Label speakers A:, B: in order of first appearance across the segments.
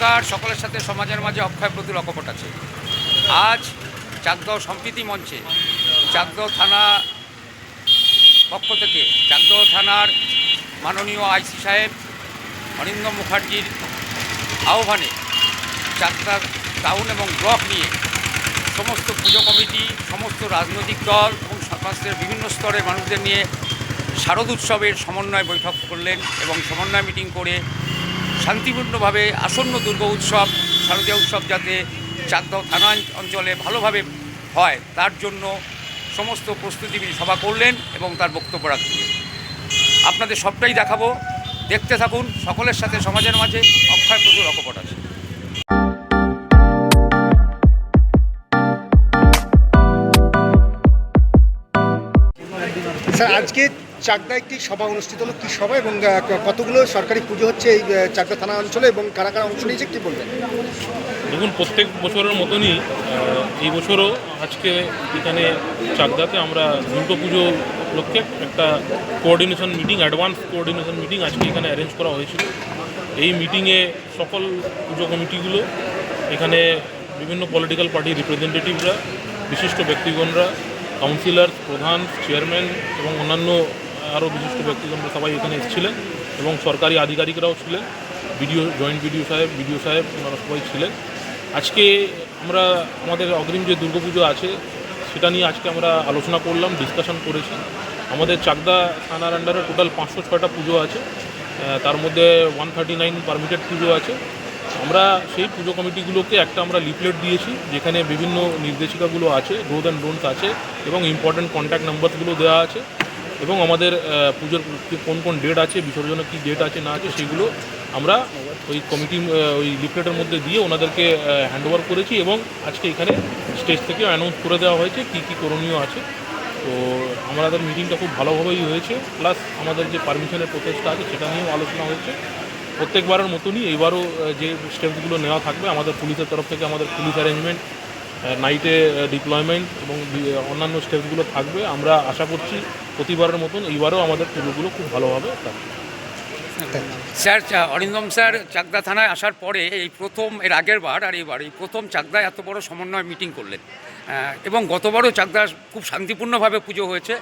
A: নমস্কার, সকলের সাথে সমাজের মাঝে অক্ষয় প্রতি লকপট আছে। আজ চাকদহ সম্প্রীতি মঞ্চে, চাকদহ থানা পক্ষ থেকে, চাকদহ থানার মাননীয় আইসি সাহেব অরিন্দম মুখার্জির আহ্বানে চাকদা টাউন এবং ব্লক নিয়ে সমস্ত পুজো কমিটি, সমস্ত রাজনৈতিক দল এবং সমাজের বিভিন্ন স্তরের মানুষদের নিয়ে শারদ উৎসবের সমন্বয় বৈঠক করলেন এবং সমন্বয় মিটিং করে শান্তিপূর্ণভাবে আসন্ন দুর্গা উৎসব, শারদীয় উৎসব যাতে চাকদহ থানা অঞ্চলে ভালোভাবে হয়, তার জন্য সমস্ত প্রস্তুতি সভা করলেন এবং তার বক্তব্য রাখলেন। আপনাদের সবটাই দেখাবো। দেখতে থাকুন, সকলের সাথে সমাজের মাঝে অক্ষয় প্রচুর অকপট আছে।
B: স্যার, আজকে চাকদা একটি সভা অনুষ্ঠিত হলো? কি সভা এবং কতগুলো সরকারি পুজো হচ্ছে এই চাকদা থানা অঞ্চলে এবং কারা কারা অংশ নিয়েছে? কি বলবেন?
C: দেখুন, প্রত্যেক বছরের মতনই এই বছরও আজকে এখানে চাকদাতে আমরা দুর্গা পুজো উপলক্ষে একটা coordination meeting advance coordination meeting আজকে এখানে অ্যারেঞ্জ করা হয়েছিল। এই মিটিংয়ে সকল পুজো কমিটিগুলো, এখানে বিভিন্ন পলিটিক্যাল পার্টির রিপ্রেজেন্টেটিভরা বিশিষ্ট ব্যক্তিগণরা কাউন্সিলর প্রধান চেয়ারম্যান এবং অন্যান্য আরও বিশিষ্ট ব্যক্তিগণরা সবাই এখানে এসেছিলেন এবং সরকারি আধিকারিকরাও ছিলেন, বিডিও, জয়েন্ট বিডিও সাহেব বিডিও সাহেব, ওনারা সবাই ছিলেন। আজকে আমরা আমাদের অগ্রিম যে দুর্গাপুজো আছে, সেটা নিয়ে আজকে আমরা আলোচনা করলাম ডিসকাশন করেছি। আমাদের চাকদা থানার আন্ডারে টোটাল পাঁচশো ছয়টা পুজো আছে তার মধ্যে ওয়ান থার্টি নাইন পারমিটেড পুজো আছে। আমরা সেই পুজো কমিটিগুলোকে একটা আমরা লিফলেট দিয়েছি, যেখানে বিভিন্ন নির্দেশিকাগুলো আছে ডোজ অ্যান্ড ডোন্টস আছে এবং ইম্পর্ট্যান্ট কন্ট্যাক্ট নাম্বারগুলো দেওয়া আছে। এবং আমাদের পুজোর কোন কোন ডেট আছে বিসর্জনের কী ডেট আছে না আছে সেগুলো আমরা ওই কমিটি ওই লিফলেটের মধ্যে দিয়ে ওনাদেরকে হ্যান্ড ওভার করেছি এবং আজকে এখানে স্টেজ থেকে অ্যানাউন্স করে দেওয়া হয়েছে কী কী করণীয় আছে। তো আমাদের মিটিংটা খুব ভালোভাবেই হয়েছে প্লাস আমাদের যে পারমিশনের প্রচেষ্টা আছে সেটা নিয়েও আলোচনা হয়েছে প্রত্যেকবারের মতনই এইবারও আহ, যে স্টেপগুলো নেওয়া থাকবে আমাদের পুলিশের তরফ থেকে আমাদের পুলিশ অ্যারেঞ্জমেন্ট নাইটে ডিপ্লয়মেন্ট এবং অন্যান্য স্টেপগুলো থাকবে। আমরা আশা করছি প্রতিবারের মতন এইবারও আমাদের পুজোগুলো খুব ভালোভাবে থাকবে
A: স্যার অরিন্দম স্যার চাকদা থানায় আসার পরে এই প্রথম এর আগের বার আর এইবার এই প্রথম চাকদায় এত বড় সমন্বয় মিটিং করলেন। এবং গতবারও চাকদা খুব শান্তিপূর্ণভাবে পুজো হয়েছে।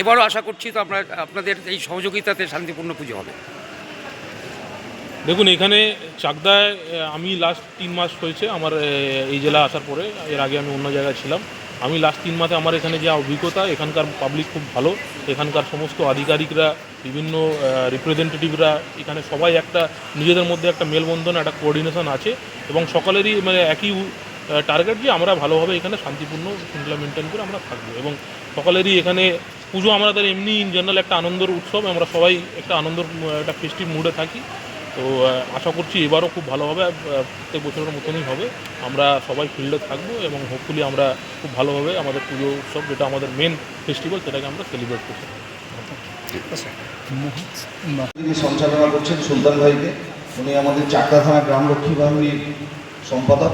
A: এবারও আশা করছি তো আমরা আপনাদের এই সহযোগিতাতে শান্তিপূর্ণ পুজো হবে।
C: দেখুন এখানে চাকদায় আমি লাস্ট তিন মাস হয়েছে আমার এই জেলা আসার পরে এর আগে আমি অন্য জায়গায় ছিলাম। আমি লাস্ট তিন মাসে আমার এখানে যে অভিজ্ঞতা, এখানকার পাবলিক খুব ভালো। এখানকার সমস্ত আধিকারিকরা, বিভিন্ন রিপ্রেজেন্টেটিভরা এখানে সবাই একটা, নিজেদের মধ্যে একটা মেলবন্ধন, একটা কোঅর্ডিনেশন আছে। এবং সকলেরই মানে একই টার্গেট যে আমরা ভালোভাবে এখানে শান্তিপূর্ণ শৃঙ্খলা মেনটেন করে আমরা থাকব। এবং সকলেরই এখানে পুজো আমাদের এমনি ইন জেনারেল একটা আনন্দের উৎসব। আমরা সবাই একটা আনন্দ একটা ফেস্টিভ মুডে থাকি। তো আশা করছি এবারও খুব ভালোভাবে প্রত্যেক বছরের মতনই হবে। আমরা সবাই ফিল্ডে থাকব এবং হোপফুলি আমরা খুব ভালোভাবে আমাদের পুজো উৎসব, যেটা আমাদের মেন ফেস্টিভ্যাল সেটাকে আমরা সেলিব্রেট করতে
D: তিনি সঞ্চালনা করছেন সুলতান ভাইকে, উনি আমাদের চাকদা থানা গ্রামরক্ষী বাহিনীর সম্পাদক।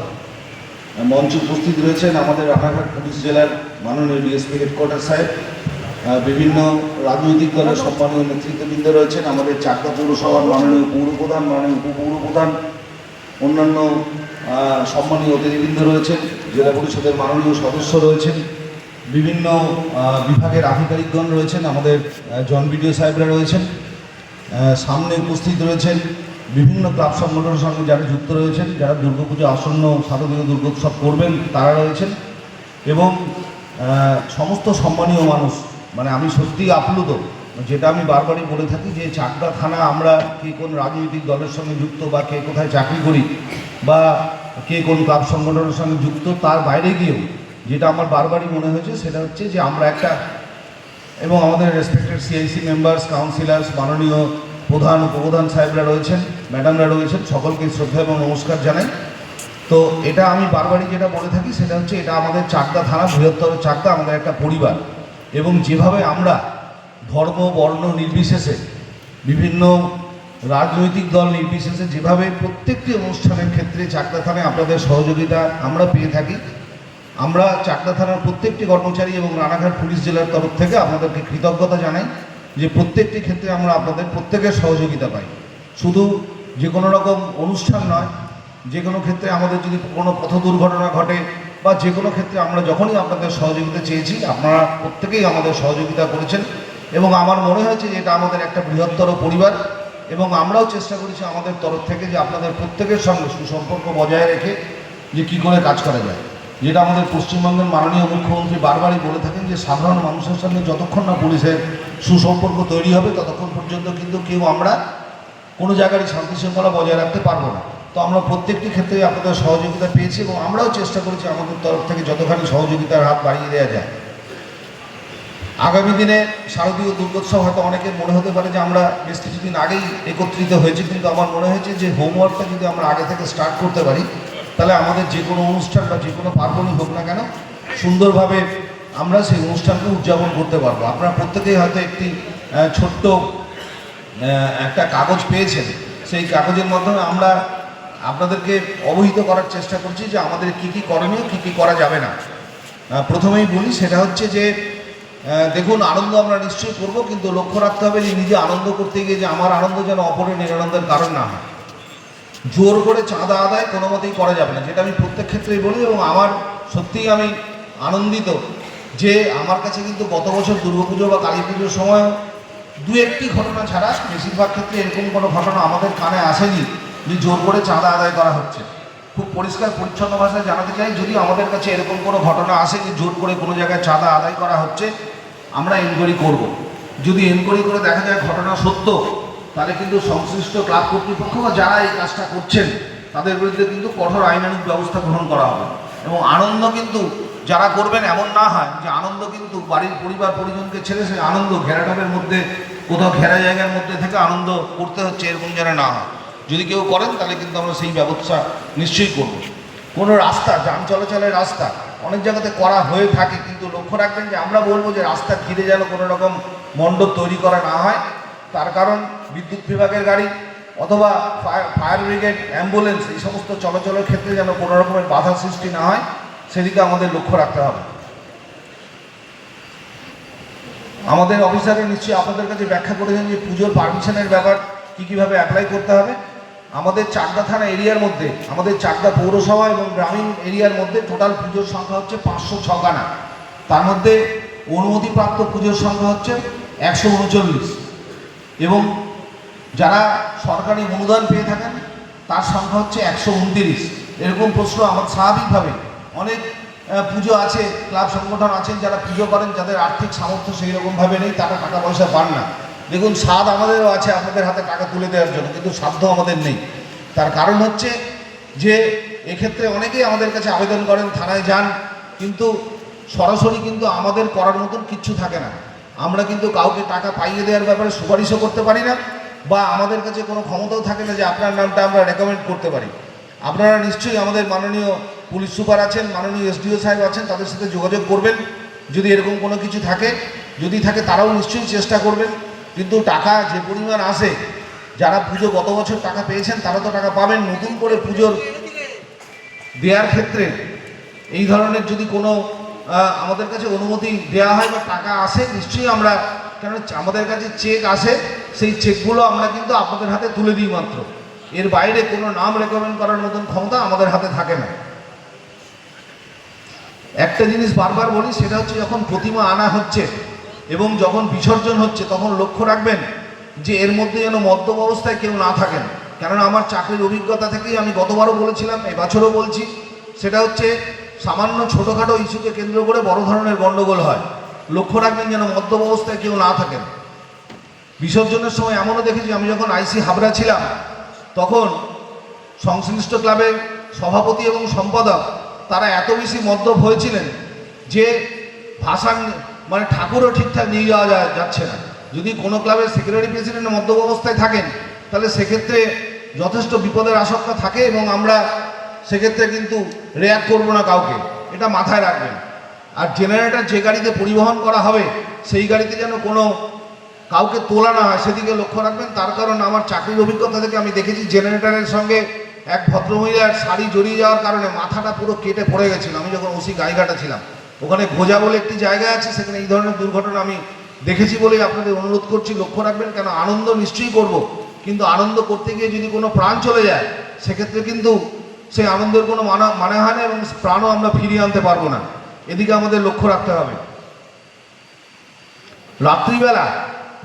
D: মঞ্চে উপস্থিত রয়েছেন আমাদের রানাঘাট পুলিশ জেলার মাননীয় ডিএসপি হেডকোয়ার্টার সাহেব। বিভিন্ন রাজনৈতিক দলের সম্মানীয় নেতৃত্ববৃন্দ রয়েছেন। আমাদের চাকদা পৌরসভার মাননীয় পৌরপ্রধান, মাননীয় উপপৌরপ্রধান, অন্যান্য সম্মানীয় অতিথিবৃন্দ রয়েছেন, জেলা পরিষদের মাননীয় সদস্য রয়েছেন, বিভিন্ন বিভাগের আধিকারিকগণ রয়েছেন, আমাদের জন বিডিও সাহেবরা রয়েছেন সামনে উপস্থিত রয়েছেন বিভিন্ন ক্লাব সংগঠনের সঙ্গে যারা যুক্ত রয়েছেন, যারা দুর্গাপুজো আসন্ন শারদীয় দুর্গোৎসব করবেন, তারা রয়েছেন এবং সমস্ত সম্মানীয় মানুষ মানে আমি সত্যিই আপ্লুত। যেটা আমি বারবারই বলে থাকি যে চাকদা থানা আমরা কে কোন রাজনৈতিক দলের সঙ্গে যুক্ত বা কে কোথায় চাকরি করি বা কে কোন ক্লাব সংগঠনের সঙ্গে যুক্ত তার বাইরে গিয়েও যেটা আমার বারবারই মনে হয়েছে সেটা হচ্ছে যে আমরা একটা এবং আমাদের রেসপেক্টেড সিআইসি মেম্বার্স কাউন্সিলার্স মাননীয় প্রধান, উপপ্রধান সাহেবরা রয়েছেন ম্যাডামরা রয়েছেন, সকলকে শ্রদ্ধা এবং নমস্কার জানাই। তো এটা আমি বারবারই যেটা বলে থাকি সেটা হচ্ছে এটা আমাদের চাকদা থানা বৃহত্তর চাকদা, আমাদের একটা পরিবার। এবং যেভাবে আমরা ধর্ম, বর্ণ নির্বিশেষে বিভিন্ন রাজনৈতিক দল নির্বিশেষে যেভাবে প্রত্যেকটি অনুষ্ঠানের ক্ষেত্রে চাকদা থানায় আপনাদের সহযোগিতা আমরা পেয়ে থাকি, আমরা চাকদা থানার প্রত্যেকটি কর্মচারী এবং রানাঘাট পুলিশ জেলার তরফ থেকে আপনাদেরকে কৃতজ্ঞতা জানাই যে প্রত্যেকটি ক্ষেত্রে আমরা আপনাদের প্রত্যেকের সহযোগিতা পাই। শুধু যে কোনো রকম অনুষ্ঠান নয়, যে কোনো ক্ষেত্রে আমাদের যদি কোনো পথ দুর্ঘটনা ঘটে বা যে কোনো ক্ষেত্রে আমরা যখনই আপনাদের সহযোগিতা চেয়েছি, আপনারা প্রত্যেকেই আমাদের সহযোগিতা করেছেন এবং আমার মনে হয়েছে যে এটা আমাদের একটা বৃহত্তর পরিবার এবং আমরাও চেষ্টা করেছি আমাদের তরফ থেকে যে আপনাদের প্রত্যেকের সঙ্গে সুসম্পর্ক বজায় রেখে যে কী করে কাজ করা যায়। যেটা আমাদের পশ্চিমবঙ্গের মাননীয় মুখ্যমন্ত্রী বারবারই বলে থাকেন যে সাধারণ মানুষের সঙ্গে যতক্ষণ না পুলিশের সুসম্পর্ক তৈরি হবে, ততক্ষণ পর্যন্ত কিন্তু কেউ আমরা কোনো জায়গারই শান্তি শৃঙ্খলা বজায় রাখতে পারব না। তো আমরা প্রত্যেকটি ক্ষেত্রে আপনাদের সহযোগিতা পেয়েছি এবং আমরাও চেষ্টা করেছি আমাদের তরফ থেকে যতখানি সহযোগিতার হাত বাড়িয়ে দেওয়া যায়। আগামী দিনে শারদীয় দুর্গোৎসব হয়তো অনেকের মনে হতে পারে যে আমরা বেশ কিছুদিন আগেই একত্রিত হয়েছি, কিন্তু আমার মনে হয়েছে যে হোমওয়ার্কটা যদি আমরা আগে থেকে স্টার্ট করতে পারি, তাহলে আমাদের যে কোনো অনুষ্ঠান বা যে কোনো পার্বণই হোক না কেন সুন্দরভাবে আমরা সেই অনুষ্ঠানকে উদযাপন করতে পারব। আপনারা প্রত্যেকেই হয়তো একটি ছোট্ট একটা কাগজ পেয়েছেন। সেই কাগজের মাধ্যমে আমরা আপনাদেরকে অবহিত করার চেষ্টা করছি যে আমাদের কি কি করণীয়, কি কি করা যাবে না। প্রথমেই বলি সেটা হচ্ছে যে দেখুন, আনন্দ আমরা নিশ্চয়ই করব, কিন্তু লক্ষ্য রাখতে হবে যে নিজে আনন্দ করতে গিয়ে যে আমার আনন্দ যেন অপরের নিরানন্দের কারণ না হয়। জোর করে চাঁদা আদায় কোনো মতেই করা যাবে না, যেটা আমি প্রত্যেক ক্ষেত্রেই বলি এবং আমার সত্যিই আমি আনন্দিত যে আমার কাছে কিন্তু গত বছর দুর্গাপুজো বা কালী পুজোর সময় দু একটি ঘটনা ছাড়া বেশিরভাগ ক্ষেত্রে এরকম কোনো ঘটনা আমাদের কানে আসেনি। যে জোর করে চাঁদা আদায় করা হচ্ছে। খুব পরিষ্কার, পরিচ্ছন্ন ভাষায় জানাতে চাই, যদি আমাদের কাছে এরকম কোনো ঘটনা আসে যে জোর করে কোনো জায়গায় চাঁদা আদায় করা হচ্ছে, আমরা এনকোয়ারি করব। যদি এনকোয়ারি করে দেখা যায় ঘটনা সত্য, তাহলে কিন্তু সংশ্লিষ্ট ক্লাব কর্তৃপক্ষ বা যারা এই কাজটা করছেন, তাদের বিরুদ্ধে কিন্তু কঠোর আইনানুগ ব্যবস্থা গ্রহণ করা হবে। এবং আনন্দ কিন্তু যারা করবেন এমন না হয় যে আনন্দ কিন্তু বাড়ির পরিবার পরিজনকে ছেড়ে সে আনন্দ ঘেরাটাপের মধ্যে, কোথাও ঘেরা জায়গার মধ্যে থেকে আনন্দ করতে হচ্ছে, এরকম যেন না হয়। যদি কেউ করেন, তাহলে কিন্তু আমরা সেই ব্যবস্থা নিশ্চয়ই করব। কোনো রাস্তা, যান চলাচলের রাস্তা, অনেক জায়গাতে করা হয়ে থাকে, কিন্তু লক্ষ্য রাখবেন যে আমরা বলব যে রাস্তা ঘিরে যেন কোনো রকম মণ্ডপ তৈরি করা না হয়। তার কারণ বিদ্যুৎ বিভাগের গাড়ি অথবা ফায়ার ব্রিগেড, অ্যাম্বুলেন্স, এই সমস্ত চলাচলের ক্ষেত্রে যেন কোনো রকমের বাধা সৃষ্টি না হয়, সেদিকে আমাদের লক্ষ্য রাখতে হবে। আমাদের অফিসাররা নিশ্চয়ই আপনাদের কাছে ব্যাখ্যা করেছেন যে পুজোর পারমিশনের ব্যাপার কী কীভাবে অ্যাপ্লাই করতে হবে। আমাদের চাকদা থানা এরিয়ার মধ্যে, আমাদের চাকদা পৌরসভা এবং গ্রামীণ এরিয়ার মধ্যে টোটাল পুজোর সংখ্যা হচ্ছে পাঁচশো ছখানা তার মধ্যে অনুমতিপ্রাপ্ত পুজোর সংখ্যা হচ্ছে একশো উনচল্লিশ। এবং যারা সরকারি অনুদান পেয়ে থাকেন, তার সংখ্যা হচ্ছে একশো উনতিরিশ। এরকম প্রশ্ন আমার স্বাভাবিকভাবে অনেক পুজো আছে, ক্লাব সংগঠন আছেন যারা পুজো করেন, যাদের আর্থিক সামর্থ্য সেই রকমভাবে নেই, তারা টাকা পয়সা পান না। দেখুন, স্বাদ আমাদেরও আছে আপনাদের হাতে টাকা তুলে দেওয়ার জন্য, কিন্তু সাধ্য আমাদের নেই। তার কারণ হচ্ছে যে, এক্ষেত্রে অনেকেই আমাদের কাছে আবেদন করেন, থানায় যান, কিন্তু সরাসরি কিন্তু আমাদের করার মতন কিচ্ছু থাকে না। আমরা কিন্তু কাউকে টাকা পাইয়ে দেওয়ার ব্যাপারে সুপারিশও করতে পারি না, বা আমাদের কাছে কোনো ক্ষমতাও থাকে না যে আপনার নামটা আমরা রেকমেন্ড করতে পারি। আপনারা নিশ্চয়ই আমাদের মাননীয় পুলিশ সুপার আছেন, মাননীয় এসডিও সাহেব আছেন, তাদের সাথে যোগাযোগ করবেন। যদি এরকম কোনো কিছু থাকে, যদি থাকে তারাও নিশ্চয়ই চেষ্টা করবেন। কিন্তু টাকা যে পরিমাণ আসে, যারা পুজো গত বছর টাকা পেয়েছেন, তারা তো টাকা পাবেন। নতুন করে পুজোর দেওয়ার ক্ষেত্রে এই ধরনের যদি কোনো আমাদের কাছে অনুমতি দেওয়া হয় বা টাকা আসে, নিশ্চয়ই আমরা কেন আমাদের কাছে চেক আসে, সেই চেকগুলো আমরা কিন্তু আপনাদের হাতে তুলে দিই মাত্র। এর বাইরে কোনো নাম রেকমেন্ড করার মতন ক্ষমতা আমাদের হাতে থাকে না। একটা জিনিস বারবার বলি, সেটা হচ্ছে যখন প্রতিমা আনা হচ্ছে এবং যখন বিসর্জন হচ্ছে, তখন লক্ষ্য রাখবেন যে এর মধ্যে যেন মদ্যপ অবস্থায় কেউ না থাকেন। কেননা আমার চাকরির অভিজ্ঞতা থেকেই আমি গতবারও বলেছিলাম, এবছরও বলছি, সেটা হচ্ছে সামান্য ছোটোখাটো ইস্যুকে কেন্দ্র করে বড় ধরনের গণ্ডগোল হয়। লক্ষ্য রাখবেন যেন মদ্যপ অবস্থায় কেউ না থাকেন। বিসর্জনের সময় এমনও দেখেছি, আমি যখন আইসি হাবড়া ছিলাম, তখন সংশ্লিষ্ট ক্লাবের সভাপতি এবং সম্পাদক, তারা এত বেশি মদ্যপ হয়েছিলেন যে ভাষান মানে ঠাকুরও ঠিকঠাক নিয়ে যাওয়া যা- যাচ্ছে না। যদি কোনো ক্লাবের সেক্রেটারি প্রেসিডেন্ট মদ্যপ অবস্থায় থাকেন, তাহলে সেক্ষেত্রে যথেষ্ট বিপদের আশঙ্কা থাকে এবং আমরা সেক্ষেত্রে কিন্তু রেয়াক্ট করব না কাউকে। এটা মাথায় রাখবেন। আর জেনারেটর যে গাড়িতে পরিবহন করা হবে, সেই গাড়িতে যেন কোনো কাউকে তোলা না হয়, সেদিকে লক্ষ্য রাখবেন। তার কারণ আমার চাকরির অভিজ্ঞতা থেকে আমি দেখেছি জেনারেটরের সঙ্গে এক ভদ্রমহিলার শাড়ি জড়িয়ে যাওয়ার কারণে মাথাটা পুরো কেটে পড়ে গেছিল। আমি যখন ওসি গাইঘাটা ছিলাম ওখানে গোজা বলে একটি জায়গা আছে, সেখানে এই ধরনের দুর্ঘটনা আমি দেখেছি বলেই আপনাদের অনুরোধ করছি, লক্ষ্য রাখবেন, কেন আনন্দ নিশ্চয়ই করব, কিন্তু আনন্দ করতে গিয়ে যদি কোনো প্রাণ চলে যায়, সেক্ষেত্রে কিন্তু সেই আনন্দের কোনো মানা মানে হয় না এবং প্রাণও আমরা ফিরিয়ে আনতে পারব না। এদিকে আমাদের লক্ষ্য রাখতে হবে। রাত্রিবেলা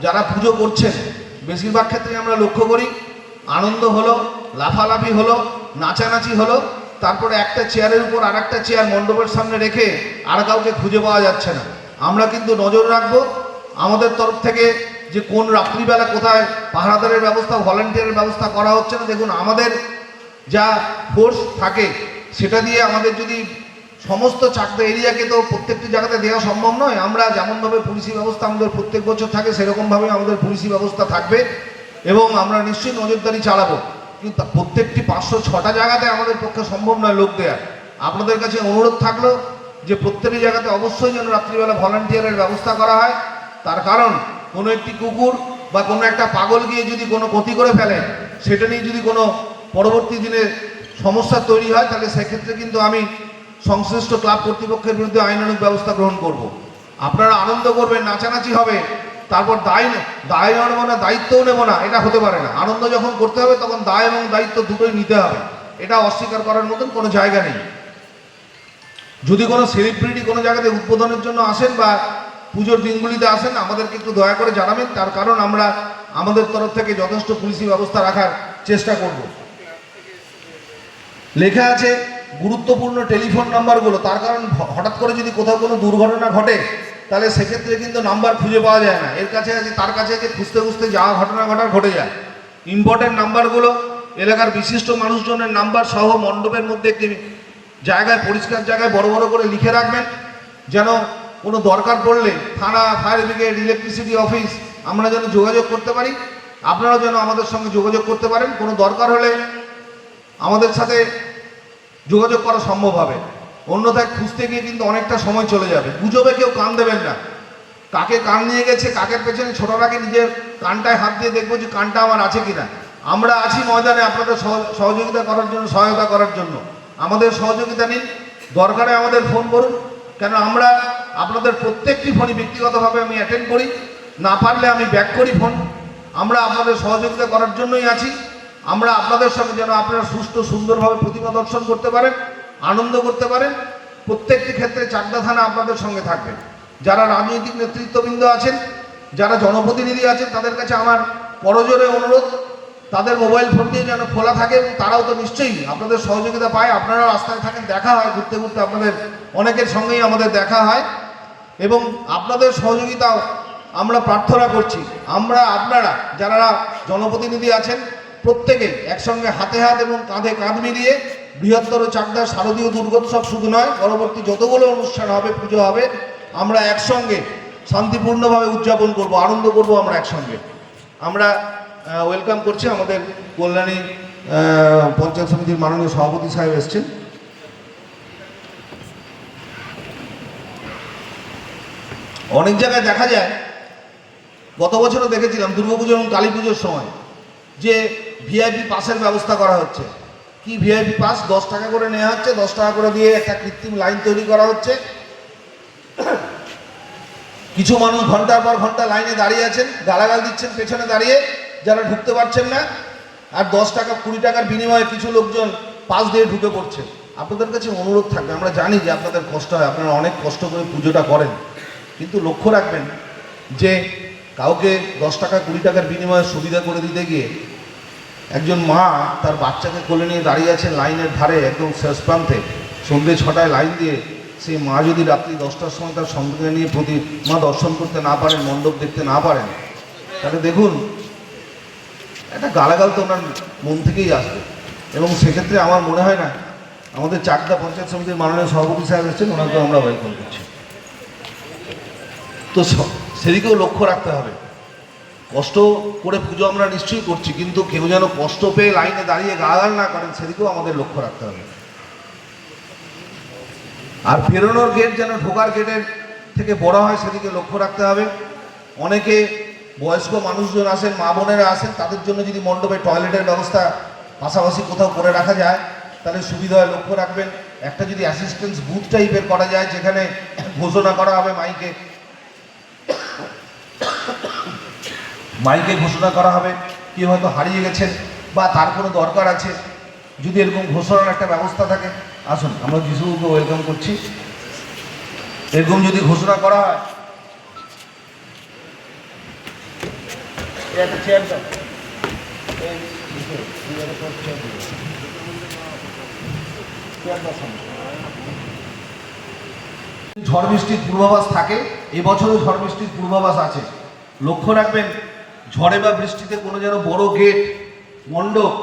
D: যারা পুজো করছেন, বেশিরভাগ ক্ষেত্রে আমরা লক্ষ্য করি, আনন্দ হলো, লাফালাফি হলো, নাচানাচি হলো তারপরে একটা চেয়ারের উপর আর একটা চেয়ার মণ্ডপের সামনে রেখে আর কাউকে খুঁজে পাওয়া যাচ্ছে না। আমরা কিন্তু নজর রাখব। আমাদের তরফ থেকে যে কোন রাত্রিবেলা কোথায় পাহারাদারের ব্যবস্থা, ভলেন্টিয়ারের ব্যবস্থা করা হচ্ছে না, দেখুন, আমাদের যা ফোর্স থাকে, সেটা দিয়ে আমাদের যদি সমস্ত চাকদা এরিয়াকে তো প্রত্যেকটি জায়গাতে দেওয়া সম্ভব নয়, আমরা যেমনভাবে পুলিশি ব্যবস্থা আমাদের প্রত্যেক বছর থাকে সেরকমভাবে আমাদের পুলিশি ব্যবস্থা থাকবে এবং আমরা নিশ্চয়ই নজরদারি চালাবো। কিন্তু প্রত্যেকটি পাঁচশো ছটা জায়গাতে আমাদের পক্ষে সম্ভব নয় লোক দেওয়া আপনাদের কাছে অনুরোধ থাকল যে প্রত্যেকটি জায়গাতে অবশ্যই যেন রাত্রিবেলা ভলান্টিয়ারের ব্যবস্থা করা হয়। তার কারণ, কোনো একটি কুকুর বা কোনো একটা পাগল গিয়ে যদি কোনো ক্ষতি করে ফেলে, সেটা নিয়ে যদি কোনো পরবর্তী দিনে সমস্যা তৈরি হয়, তাহলে সেক্ষেত্রে কিন্তু আমি সংশ্লিষ্ট ক্লাব কর্তৃপক্ষের বিরুদ্ধে আইনানুগ ব্যবস্থা গ্রহণ করব। আপনারা আনন্দ করবেন, নাচানাচি হবে। তারপর দায় দায় নেব না দায়িত্বও নেব না, এটা হতে পারে না। আনন্দ যখন করতে হবে, তখন দায় এবং দায়িত্ব দুটোই নিতে হবে। এটা অস্বীকার করার মতন কোনো জায়গা নেই। যদি কোনো সেলিব্রিটি কোনো জায়গাতে উদ্বোধনের জন্য আসেন বা পুজোর দিনগুলিতে আসেন, আমাদেরকে একটু দয়া করে জানাবেন। তার কারণ আমরা আমাদের তরফ থেকে যথেষ্ট পুলিশি ব্যবস্থা রাখার চেষ্টা করব। লেখা আছে, গুরুত্বপূর্ণ টেলিফোন নাম্বারগুলো, তার কারণ হঠাৎ করে যদি কোথাও কোনো দুর্ঘটনা ঘটে তাহলে সেক্ষেত্রে কিন্তু নাম্বার খুঁজে পাওয়া যায় না। এর কাছে আছে, তার কাছে আছে, খুঁজতে খুঁজতে যাওয়া ঘটনা ঘটার ঘটে যায়। ইম্পর্টেন্ট নাম্বারগুলো এলাকার বিশিষ্ট মানুষজনের নাম্বার সহ মণ্ডপের মধ্যে একটি জায়গায়, পরিষ্কার জায়গায় বড় বড় করে লিখে রাখবেন। যেন কোনো দরকার পড়লে থানা ফায়ার ব্রিগেড ইলেকট্রিসিটি অফিস আমরা যেন যোগাযোগ করতে পারি। আপনারাও যেন আমাদের সঙ্গে যোগাযোগ করতে পারেন। কোনো দরকার হলে আমাদের সাথে যোগাযোগ করা সম্ভব হবে। অন্যথায় খুঁজতে গিয়ে কিন্তু অনেকটা সময় চলে যাবে। গুজবে কেউ কান দেবেন না। কাকে কান নিয়ে গেছে, কাকের পেছনে ছোটটাকে নিজের কানটায় হাত দিয়ে দেখব যে কানটা আমার আছে কিনা? আমরা আছি ময়দানে আপনাদের সহ- সহযোগিতা করার জন্য, সহায়তা করার জন্য। আমাদের সহযোগিতা নিন। দরকারে আমাদের ফোন করুন। কেন আমরা আপনাদের প্রত্যেকটি ফোনই ব্যক্তিগতভাবে আমি অ্যাটেন্ড করি। না পারলে আমি ব্যাক করি ফোন। আমরা আপনাদের সহযোগিতা করার জন্যই আছি। আমরা আপনাদের সঙ্গে যেন আপনারা সুষ্ঠু, সুন্দরভাবে প্রতিমা দর্শন করতে পারেন। আনন্দ করতে পারেন। প্রত্যেকটি ক্ষেত্রে চাকদা থানা আপনাদের সঙ্গে থাকবে। যারা রাজনৈতিক নেতৃত্ববৃন্দ আছেন, যারা জনপ্রতিনিধি আছেন, তাদের কাছে আমার করজোরে অনুরোধ, তাদের মোবাইল ফোন দিয়ে যেন খোলা থাকে এবং তারাও তো নিশ্চয়ই আপনাদের সহযোগিতা পায়। আপনারা রাস্তায় থাকেন, দেখা হয়, ঘুরতে ঘুরতে আপনাদের অনেকের সঙ্গেই আমাদের দেখা হয়। এবং আপনাদের সহযোগিতাও আমরা প্রার্থনা করছি। আমরা, আপনারা যারা জনপ্রতিনিধি আছেন প্রত্যেকে একসঙ্গে হাতে হাত এবং কাঁধে কাঁধ মিলিয়ে বৃহত্তর চাকদা শারদীয় দুর্গোৎসব শুধু নয়, পরবর্তী যতগুলো অনুষ্ঠান হবে, পুজো হবে, আমরা একসঙ্গে শান্তিপূর্ণভাবে উদযাপন করব, আনন্দ করব আমরা একসঙ্গে। আমরা ওয়েলকাম করছি আমাদের কল্যাণী পঞ্চায়েত সমিতির মাননীয় সভাপতি সাহেব এসছেন। অনেক জায়গায় দেখা যায়, গত বছরও দেখেছিলাম দুর্গাপুজো এবং কালী পুজোর সময়, যে ভিআইপি পাসের ব্যবস্থা করা হচ্ছে। কি ভিআইপি পাস দশ টাকা করে নেওয়া হচ্ছে, দশ টাকা করে দিয়ে একটা কৃত্রিম লাইন তৈরি করা হচ্ছে। কিছু মানুষ ঘণ্টার পর ঘণ্টা লাইনে দাঁড়িয়ে আছেন, গালাগাল দিচ্ছেন, পেছনে দাঁড়িয়ে, যারা ঢুকতে পারছেন না। আর দশ টাকা, কুড়ি টাকার বিনিময়ে কিছু লোকজন পাশ দিয়ে ঢুকে পড়ছে। আপনাদের কাছে অনুরোধ থাকবে, আমরা জানি যে আপনাদের কষ্ট হয়, আপনারা অনেক কষ্ট করে পুজোটা করেন। কিন্তু লক্ষ্য রাখবেন যে, কাউকে দশ টাকা, কুড়ি টাকার বিনিময়ে সুবিধা করে দিতে গিয়ে একজন মা তার বাচ্চাকে কোলে নিয়ে দাঁড়িয়ে আছেন লাইনের ধারে একদম শেষ প্রান্তে। সন্ধ্যে ছটায় লাইন দিয়ে সেই মা যদি রাত্রি দশটার সময় তার সন্তানকে নিয়ে প্রতি মা দর্শন করতে না পারেন, মণ্ডপ দেখতে না পারেন, তাহলে দেখুন, একটা গালাগাল তো ওনার মন থেকেই আসবে। এবং সেক্ষেত্রে আমার মনে হয় না, আমাদের চাকদা পঞ্চায়েত সমিতির মাননীয় সভাপতি সাহেব এসেছেন ওনাকে আমরা ওয়েলকাম করছি। তো সেদিকেও লক্ষ্য রাখতে হবে। কষ্ট করে পুজো আমরা নিশ্চয়ই করছি, কিন্তু কেউ যেন কষ্ট পেয়ে লাইনে দাঁড়িয়ে গালাগাল না করেন, সেদিকেও আমাদের লক্ষ্য রাখতে হবে। আর বেরোনোর গেট যেন ঢোকার গেটের থেকে বড় হয়, সেদিকে লক্ষ্য রাখতে হবে। অনেকে বয়স্ক মানুষজন আসেন, মা বোনেরা আসেন, তাদের জন্য যদি মণ্ডপে টয়লেটের ব্যবস্থা পাশাপাশি কোথাও করে রাখা যায়, তাহলে সুবিধা হয়, লক্ষ্য রাখবেন। একটা যদি অ্যাসিস্ট্যান্স বুথ টাইপের করা যায়, যেখানে ঘোষণা করা হবে মাইকে মাইকে ঘোষণা করা হবে কেউ হয়তো হারিয়ে গেছেন বা তার কোনো দরকার আছে। যদি এরকম ঘোষণার একটা ব্যবস্থা থাকে, আসুন, আমরা যিশুকে ওয়েলকাম করছি। এরকম যদি ঘোষণা করা হয়। ঝড় বৃষ্টির পূর্বাভাস থাকে, এবছরও ঝড় বৃষ্টির পূর্বাভাস আছে। লক্ষ্য রাখবেন ঝড়ে বা বৃষ্টিতে কোনো যেন বড় গেট, মণ্ডপ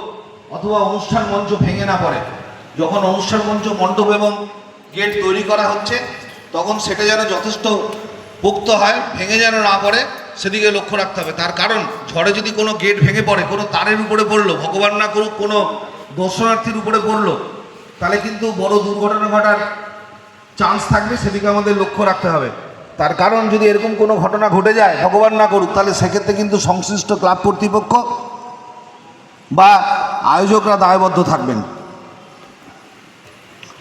D: অথবা অনুষ্ঠান মঞ্চ ভেঙে না পড়ে। যখন অনুষ্ঠান মঞ্চ, মণ্ডপ এবং গেট তৈরি করা হচ্ছে, তখন সেটা যেন যথেষ্ট পোক্ত হয়, ভেঙে যেন না পড়ে, সেদিকে লক্ষ্য রাখতে হবে। তার কারণ, ঝড়ে যদি কোনো গেট ভেঙে পড়ে, কোনো তারের উপরে পড়ল, ভগবান না করুক, কোনো দর্শনার্থীর উপরে পড়ল, তাহলে কিন্তু বড় দুর্ঘটনা ঘটার চান্স থাকবে, সেদিকে আমাদের লক্ষ্য রাখতে হবে। তার কারণ যদি এরকম কোনো ঘটনা ঘটে যায়, ভগবান না করুক, তাহলে সেক্ষেত্রে কিন্তু সংশ্লিষ্ট ক্লাব কর্তৃপক্ষ বা আয়োজকরা দায়বদ্ধ থাকবেন।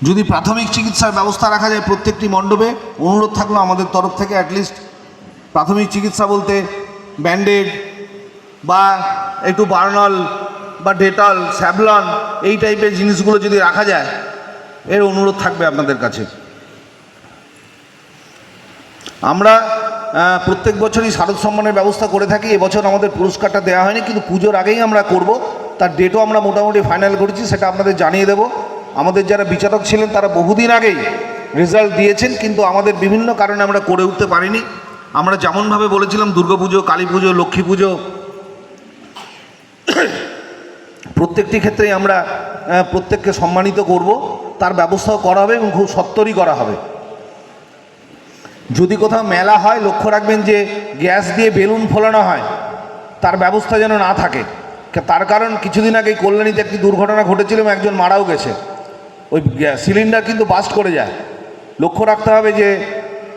D: যদি প্রাথমিক চিকিৎসার ব্যবস্থা রাখা যায় প্রত্যেকটি মণ্ডপে, অনুরোধ থাকল আমাদের তরফ থেকে অ্যাটলিস্ট প্রাথমিক চিকিৎসা বলতে ব্যান্ডেড বা একটু বার্নল বা ডেটল, স্যাভলন, এই টাইপের জিনিসগুলো যদি রাখা যায়, এর অনুরোধ থাকবে আপনাদের কাছে। আমরা প্রত্যেক বছরই শারদ সম্মানের ব্যবস্থা করে থাকি। এবছর আমাদের পুরস্কারটা দেওয়া হয়নি, কিন্তু পুজোর আগেই আমরা করব। তার ডেটও আমরা মোটামুটি ফাইনাল করেছি, সেটা আপনাদের জানিয়ে দেব। আমাদের যারা বিচারক ছিলেন, তারা বহুদিন আগেই রেজাল্ট দিয়েছেন, কিন্তু আমাদের বিভিন্ন কারণে আমরা করে উঠতে পারিনি। আমরা যেমনভাবে বলেছিলাম দুর্গাপুজো কালী পুজো, লক্ষ্মী পুজো, প্রত্যেকটি ক্ষেত্রেই আমরা প্রত্যেককে সম্মানিত করব। তার ব্যবস্থাও করা হবে এবং খুব সত্তরই করা হবে। যদি কোথাও মেলা হয়, লক্ষ্য রাখবেন যে গ্যাস দিয়ে বেলুন ফোলানো হয়, তার ব্যবস্থা যেন না থাকে। তার কারণ কিছুদিন আগে কল্যাণীতে একটি দুর্ঘটনা ঘটেছিল এবং একজন মারাও গেছে। ওই সিলিন্ডার কিন্তু বাস্ট করে যায়। লক্ষ্য রাখতে হবে যে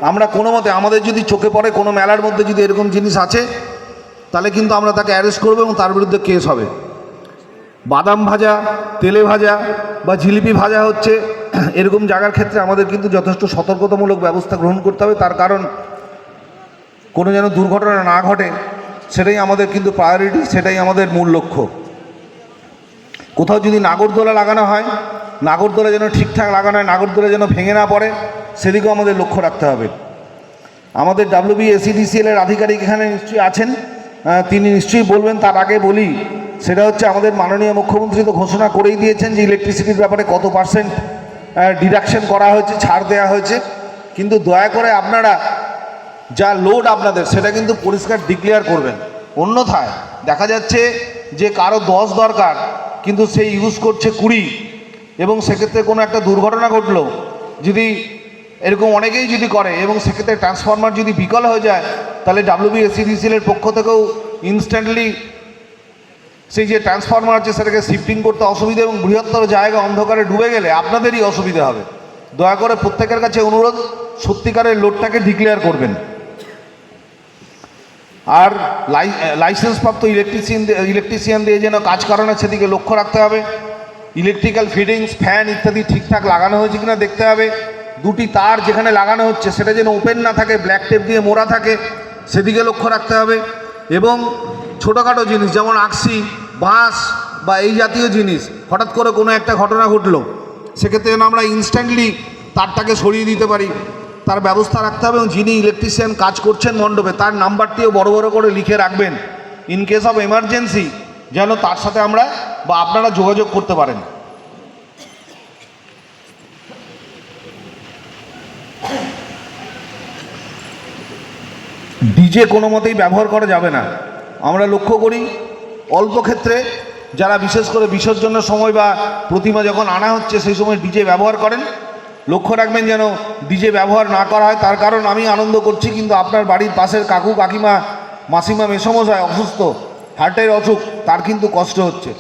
D: আমরা কোনো মতে, আমাদের যদি চোখে পড়ে কোনো মেলার মধ্যে যদি এরকম জিনিস আছে, তাহলে কিন্তু আমরা তাকে অ্যারেস্ট করব এবং তার বিরুদ্ধে কেস হবে। বাদাম ভাজা, তেলে ভাজা বা জিলিপি ভাজা হচ্ছে, এরকম জায়গার ক্ষেত্রে আমাদের কিন্তু যথেষ্ট সতর্কতামূলক ব্যবস্থা গ্রহণ করতে হবে। তার কারণ, কোনো যেন দুর্ঘটনা না ঘটে, সেটাই আমাদের কিন্তু প্রায়োরিটি সেটাই আমাদের মূল লক্ষ্য। কোথাও যদি নাগরদোলা লাগানো হয়, নাগরদোলা যেন ঠিকঠাক লাগানো হয়, নাগরদোলা যেন ভেঙে না পড়ে, সেদিকেও আমাদের লক্ষ্য রাখতে হবে। আমাদের ডাব্লিউবি এসিডিসিএল এর আধিকারিক এখানে নিশ্চয়ই আছেন তিনি নিশ্চয়ই বলবেন, তার আগে বলি সেটা হচ্ছে আমাদের মাননীয় মুখ্যমন্ত্রী তো ঘোষণা করেই দিয়েছেন যে ইলেকট্রিসিটির ব্যাপারে কত পার্সেন্ট ডিডাকশন করা হয়েছে, ছাড় দেওয়া হয়েছে। কিন্তু দয়া করে আপনারা যা লোড আপনাদের, সেটা কিন্তু পরিষ্কার ডিক্লেয়ার করবেন। অন্যথায় দেখা যাচ্ছে যে কারও দশ দরকার, কিন্তু সে ইউজ করছে কুড়ি। এবং সেক্ষেত্রে কোনো একটা দুর্ঘটনা ঘটলো, যদি এরকম অনেকেই যদি করে, এবং সেক্ষেত্রে ট্রান্সফরমার যদি বিকল হয়ে যায়, তাহলে ডাব্লিউবি এর পক্ষ থেকেও ইনস্ট্যান্টলি সেই যে ট্রান্সফরমার আছে, সেটাকে শিফটিং করতে অসুবিধা এবং বৃহত্তর জায়গা অন্ধকারে ডুবে গেলে আপনাদেরই অসুবিধা হবে। দয়া করে প্রত্যেকের কাছে অনুরোধ, সত্যিকারের লোডটাকে ডিক্লেয়ার করবেন। আর লাই লাইসেন্সপ্রাপ্ত ইলেকট্রিশিয়ান ইলেকট্রিশিয়ান দিয়ে যেন কাজ করানো সেদিকে লক্ষ্য রাখতে হবে। ইলেকট্রিক্যাল ফিটিংস ফ্যান ইত্যাদি ঠিকঠাক লাগানো হয়েছে কিনা দেখতে হবে। দুটি তার যেখানে লাগানো হচ্ছে, সেটা যেন ওপেন না থাকে ব্ল্যাক টেপ দিয়ে মোড়া থাকে, সেদিকে লক্ষ্য রাখতে হবে। এবং ছোটোখাটো জিনিস, যেমন আকসি বাঁশ বা এই জাতীয় জিনিস, হঠাৎ করে কোনো একটা ঘটনা ঘটলো, সেক্ষেত্রে যেন আমরা ইনস্ট্যান্টলি তারটাকে সরিয়ে দিতে পারি। তার ব্যবস্থা রাখতে হবে এবং যিনি ইলেকট্রিশিয়ান কাজ করছেন মণ্ডপে, তার নাম্বারটিও বড় বড় করে লিখে রাখবেন ইন কেস অফ এমার্জেন্সি যেন তার সাথে আমরা বা আপনারা যোগাযোগ করতে পারেন। ডিজে কোনো মতেই ব্যবহার করা যাবে না। আমরা লক্ষ্য করি অল্প ক্ষেত্রে যারা বিশেষ করে বিসর্জনের সময় বা প্রতিমা যখন আনা হচ্ছে, সেই সময় ডিজে ব্যবহার করেন। লক্ষ্য রাখবেন যেন ডিজে ব্যবহার না করা হয়, তার কারণ আমি আনন্দ করছি, কিন্তু আপনার বাড়ির পাশের কাকু, কাকিমা, মাসিমা, মেসমশাই অসুস্থ হার্টের অসুখ, তার কিন্তু কষ্ট হচ্ছে।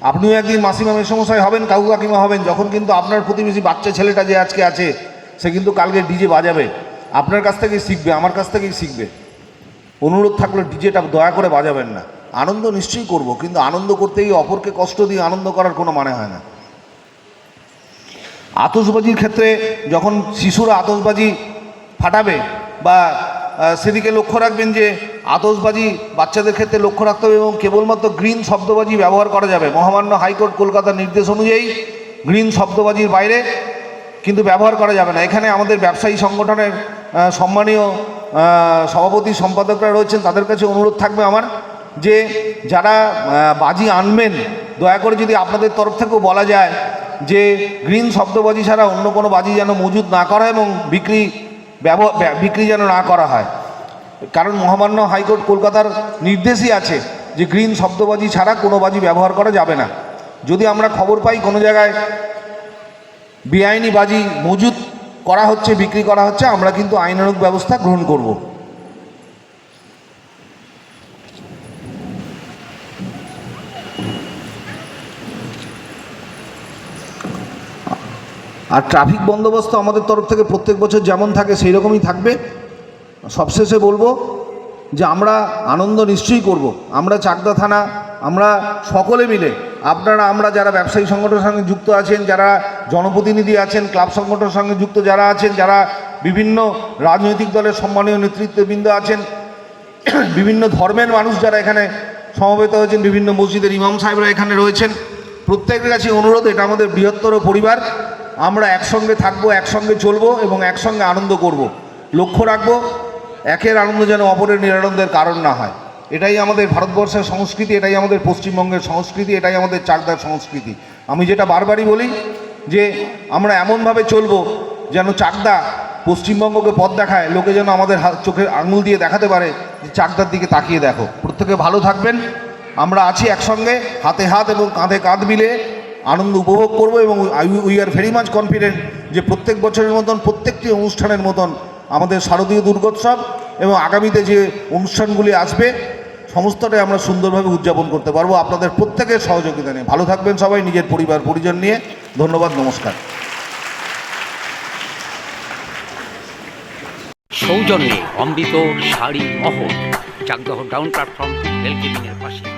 D: আপনিও একদিন মাসিমা, মেসমশাই হবেন, কাকু, কাকিমা হবেন, যখন কিন্তু আপনার প্রতিবেশী বাচ্চা ছেলেটা যে আজকে আছে, সে কিন্তু কালকে ডিজে বাজাবে। আপনার কাছ থেকেই শিখবে, আমার কাছ থেকেই শিখবে। অনুরোধ থাকলে ডিজেটা দয়া করে বাজাবেন না। আনন্দ নিশ্চয়ই করব, কিন্তু আনন্দ করতে গিয়ে অপরকে কষ্ট দিয়ে আনন্দ করার কোনো মানে হয় না। আতসবাজির ক্ষেত্রে যখন শিশুরা আতসবাজি ফাটাবে বা সেদিকে লক্ষ্য রাখবেন যে আতসবাজি বাচ্চাদের ক্ষেত্রে লক্ষ্য রাখতে হবে এবং কেবলমাত্র গ্রিন শব্দবাজি ব্যবহার করা যাবে। মহামান্য হাইকোর্ট কলকাতার নির্দেশ অনুযায়ী গ্রিন শব্দবাজির বাইরে কিন্তু ব্যবহার করা যাবে না। এখানে আমাদের ব্যবসায়ী সংগঠনের সম্মানীয় সভাপতি সম্পাদকরা রয়েছেন, তাদের কাছে অনুরোধ থাকবে আমার যে যারা বাজি আনবেন, দয়া করে যদি আপনাদের তরফ থেকেও বলা যায় যে গ্রিন শব্দবাজি ছাড়া অন্য কোনো বাজি যেন মজুদ না করা এবং বিক্রি বিক্রি যেন না করা হয়। কারণ মহামান্য হাইকোর্ট কলকাতার নির্দেশই আছে যে গ্রিন শব্দবাজি ছাড়া কোনো বাজি ব্যবহার করা যাবে না। যদি আমরা খবর পাই কোনো জায়গায় বেআইনি বাজি মজুদ করা হচ্ছে, বিক্রি করা হচ্ছে, আমরা কিন্তু আইনানুগ ব্যবস্থা গ্রহণ করব। আর ট্রাফিক বন্দোবস্ত আমাদের তরফ থেকে প্রত্যেক বছর যেমন থাকে সেই রকমই থাকবে। সবশেষে বলব যে আমরা আনন্দ নিশ্চয়ই করব। আমরা চাকদা থানা, আমরা সকলে মিলে আপনারা, আমরা যারা ব্যবসায়ী সংগঠনের সঙ্গে যুক্ত আছেন, যারা জনপ্রতিনিধি আছেন, ক্লাব সংগঠনের সঙ্গে যুক্ত যারা আছেন, যারা বিভিন্ন রাজনৈতিক দলের সম্মানীয় নেতৃত্ববৃন্দ আছেন, বিভিন্ন ধর্মের মানুষ যারা এখানে সমবেত হয়েছেন, বিভিন্ন মসজিদের ইমাম সাহেবরা এখানে রয়েছেন, প্রত্যেকের কাছে অনুরোধ, এটা আমাদের বৃহত্তর পরিবার, আমরা একসঙ্গে থাকব, একসঙ্গে চলবো এবং একসঙ্গে আনন্দ করব। লক্ষ্য রাখব, একের আনন্দ যেন অপরের নিরানন্দের কারণ না হয় এটাই আমাদের ভারতবর্ষের সংস্কৃতি, এটাই আমাদের পশ্চিমবঙ্গের সংস্কৃতি, এটাই আমাদের চাকদার সংস্কৃতি। আমি যেটা বারবারই বলি যে আমরা এমনভাবে চলবো যেন চাকদা পশ্চিমবঙ্গকে পথ দেখায়, লোকে যেন আমাদের হাত চোখের আঙুল দিয়ে দেখাতে পারে যে চাকদার দিকে তাকিয়ে দেখো। প্রত্যেকে ভালো থাকবেন। আমরা আছি একসঙ্গে, হাতে হাত এবং কাঁধে কাঁধ মিলে আনন্দ উপভোগ করব এবং we are very much confident যে প্রত্যেক বছরের মতন, প্রত্যেকটি অনুষ্ঠানের মতন আমাদের শারদীয় দুর্গোৎসব এবং আগামীতে যে অনুষ্ঠানগুলি আসবে সমস্তটাই আমরা সুন্দরভাবে উদযাপন করতে পারব। আপনাদের প্রত্যেকের সহযোগিতা নিয়ে। ভালো থাকবেন সবাই, নিজের পরিবার, পরিজন নিয়ে। ধন্যবাদ, নমস্কার।
A: সৌজন্যে অমৃত শাড়ি মহল চাকদহ ডাউন প্ল্যাটফর্ম পাশে।